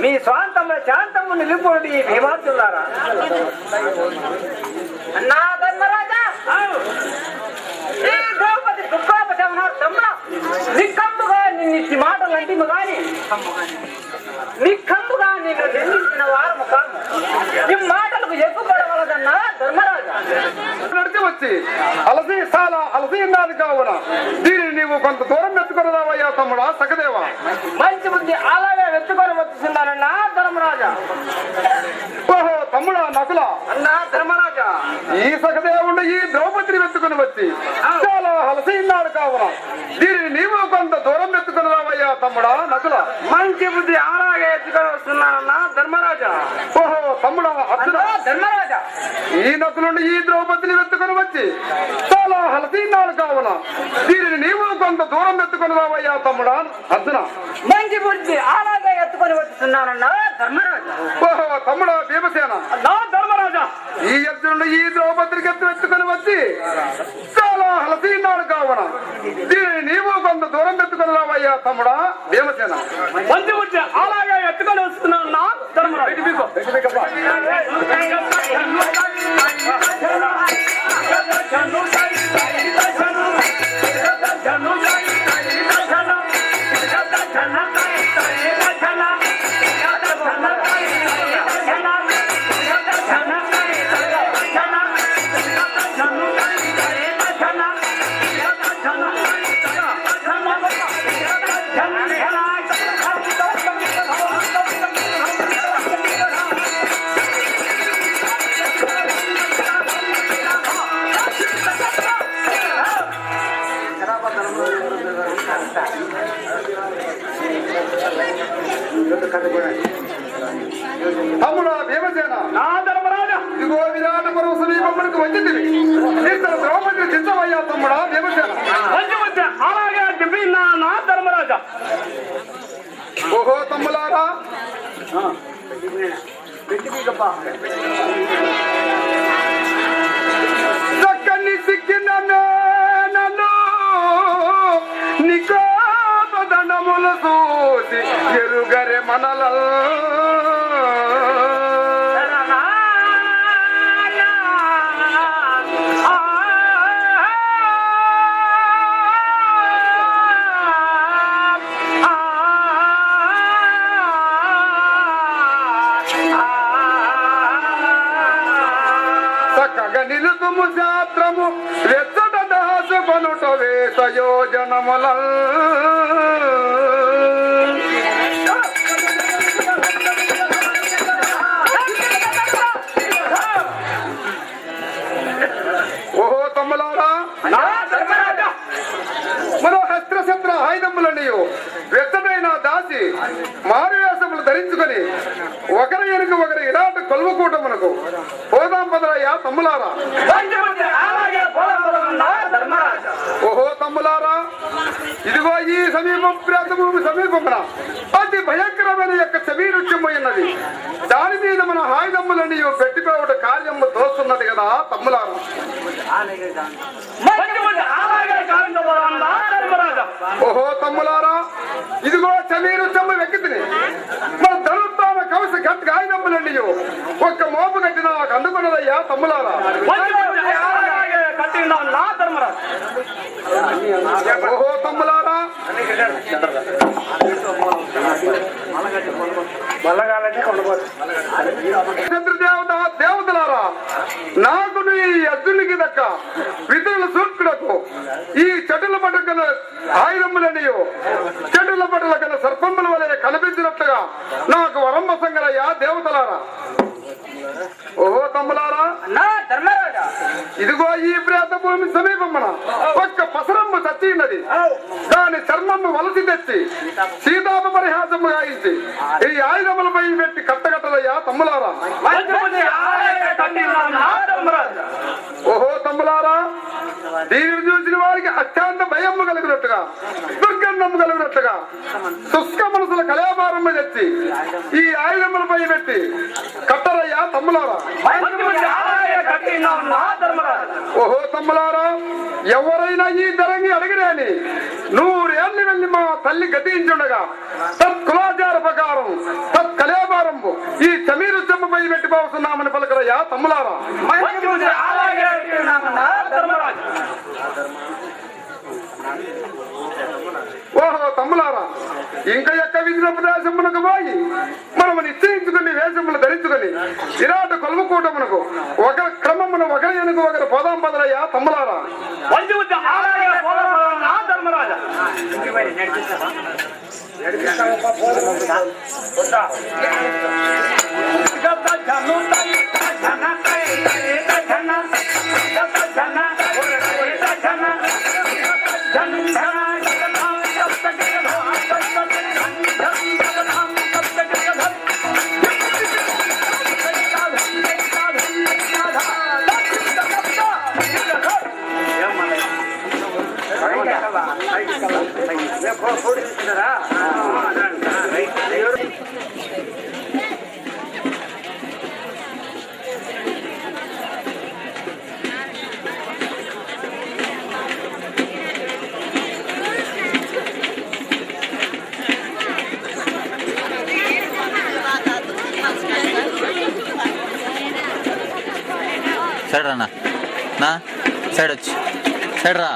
మీ స్వాంతంలో శాంతము నిలుపుడి భీమాతులారా అన్నా ధర్మరాజా! ఈ ద్రౌపది దుఃఖోపశమనార్థంలో నిక్కమ్ముగా నిన్నిచ్చి మాటలు అంటిము గాని నిక్కమ్ముగా నిన్ను నిందించిన వారము కాము ఈ మాటలకు ఎక్కుపడవలదన్నా ధర్మరాజా. నడిచి వచ్చి అలసి చాలా అలసి ఉన్నది కావున. దీనిని నీవు కొంత దూరం ఎత్తుకున్నదావయ్యా తమ్ముడా సకదేవా మంచి బుద్ధి వచ్చుతున్నానన్నా ధర్మరాజా ఓహో తమ్ముడా నకుల? అన్నా ధర్మరాజా. ఈ సకదేవుడు ఈ ద్రౌపదిని వెతుకుని వచ్చి చాలా అలసి ఉన్నాడు కావున. దీనిని నీవు కొంత దూరం ఎత్తుకున్నదావయ్యా తమ్ముడా నకుల? మంచి బుద్ధి అలాగే ఎత్తుకొని వస్తున్నానన్నా ధర్మరాజా. ఓహో తమ్ముడా అర్జున. ధర్మరాజా. ఈ నకులుండి ఈ ద్రౌపదిని వెతుకుని వచ్చి చాలా అలసి ఉన్నాడు కావున. దీనిని నీవు కొంత దూరం ఎత్తుకున్నదావయ్యా తమ్ముడా అర్జున. మంచి బుద్ధి అలాగే ఎత్తుకొని వస్తున్నానన్నా ధర్మరాజా. ఓహో తమ్ముడా భీమసేన. అన్నా ధర్మరాజా. ఈ అర్జునుడు ఈ ద్రౌపదికి ఎత్తు ఎత్తుకొని వచ్చి చాలా హలసీనాడు కావున. దీనిని నీవు కొంత దూరం ఎత్తుకొని రావయ్యా తమ్ముడా భీమసేన. తమ్ముడా భీమసేన. నా ధర్మరాజా ఇదిగో విరాటపురం సమీపమునకు వచ్చింది. ఇద్దరు ద్రౌపదిని సిద్ధమయ్యా తమ్ముడా భీమసేన. మంచి బుద్ధి అలాగే చెప్పినా నా ధర్మరాజా ఓహో తమ్ములారా. చక్కగా నిలుతుము శాస్త్రము వెచ్చట దాసు కొనుట వేసయోజనముల మారువేషములు ధరించుకొని ఒకరి ఎనుక ఒకరి ఇలాంటి కొలువుకూటమునకు పోదాం పదరాయా తమ్ములారా. ఓహో తమ్ములారా. ఇదిగో ఈ సమీపం ప్రాంతభూమి సమీపమున అతి భయంకరమైన యొక్క చెవీరుత్యమైనది దాని మీద మన హాయిదమ్ములని పెట్టిపోవట కార్యము దోస్తున్నది కదా తమ్ములారా. ఓహో తమ్ములారా. ఒక్క మోపు కట్టిన నాకు అందుకున్నదయ్యా తమ్ములారా. నా ధర్మరాజా. ఓహో తమ్ములారా. చంద్రదేవత దేవతలారా నాకు ఈ అర్జునికి దక్క విధుల సూర్యుడకు ఈ చెటుల పట్టుకున్న ఆయుధములని చెటుల పట్టుల కన్నా సర్పముల వలె కనిపించినట్లుగా నాకు వరం సంగరయ్యా దేవతలారా ఓహో తమ్ములారా నా ధర్మరాజా ఇదిగో ఈ ప్రేత భూమి సమీపమున ఒక్క పసరమ్మ చచ్చిన్నది దాని చర్మము వలసి తెచ్చి సీతాప పరిహాసము గాయించి ఈ ఆయుధములపై పెట్టి కట్టగట్టలయ్యా తమ్ములారా. ఓహో తమ్ములారా దీనిని చూసిన వారికి అత్యంత భయము కలిగినట్టుగా దుర్గంధము కలిగినట్టుగా శుష్క మనసుల కళాభారము తెచ్చి ఈ ఆయుధములపై పెట్టి కట్టరయ్యా తమ్ములారా. ధర్మరాజా ఓహో తమ్ములారా ఎవరైనా ఈ ధరంగి అడిగిరేని నూరే వెళ్ళి మా తల్లి గతించుండగా తత్ కులాచార ప్రకారం తత్ కళాభారంబు ఈ సమీరు చెమ్మపై పెట్టి పోతున్నామని పలకరయ్యా తమ్ములారా మంచి బుద్ధి అలాగే అంటున్నామన్నా ధర్మరాజు ఓహో తమ్ములారా ఇంకా యొక్క విధిన ప్రదేశమునకు పోయి మనము నిశ్చయించుకుని వేషములు ధరించుకుని విరాట కొలువుకూటమునకు ఒక క్రమమున ఒకరి వెనుక ఒకరు పోదాం పదలయ్యా తమ్ములారా మంచి బుద్ధి సైడ్ రా నా. సైడ్ వచ్చి సైడ్ రా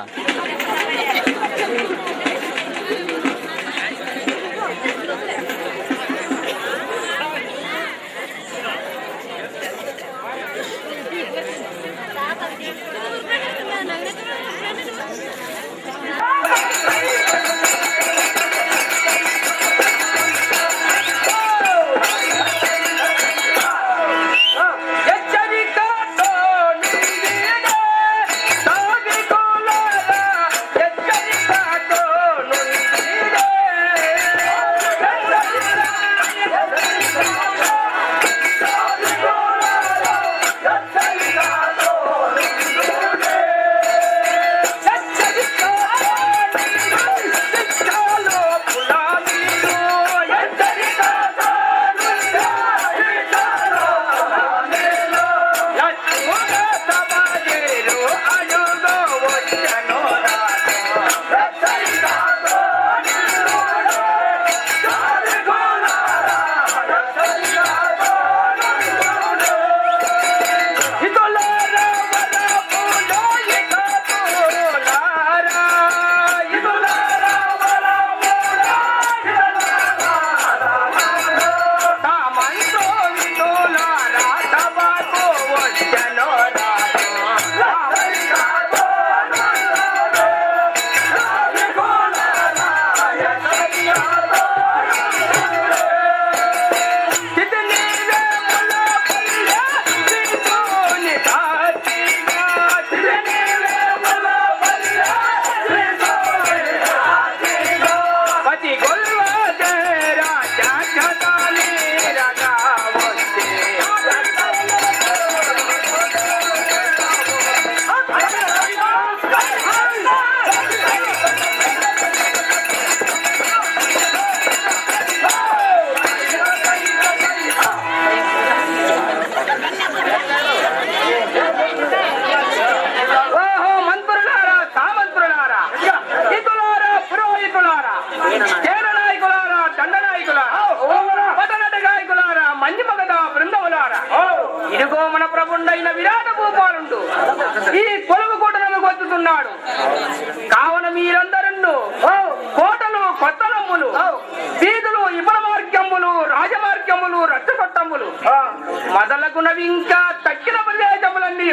బదలకునవి ఇంకా తక్కిన పల్లెటములన్నీ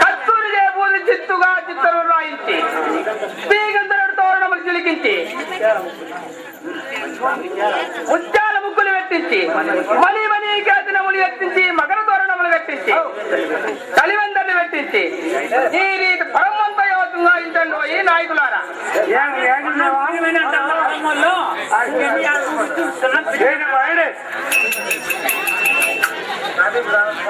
కస్తూరి చేపూరి చిత్తుగా చిత్తరు రాయించి శ్రీగంధరుడు తోరణములు చిలికించి ముత్యాల ముగ్గులు పెట్టించి మనీ మనీ కేతనములు ఎత్తించి మగర తోరణములు పెట్టించి చలివందర్లు పెట్టించి ఈ రీతి పరమంత యోగంగా ఇంటో ఈ నాయకులారా Good luck.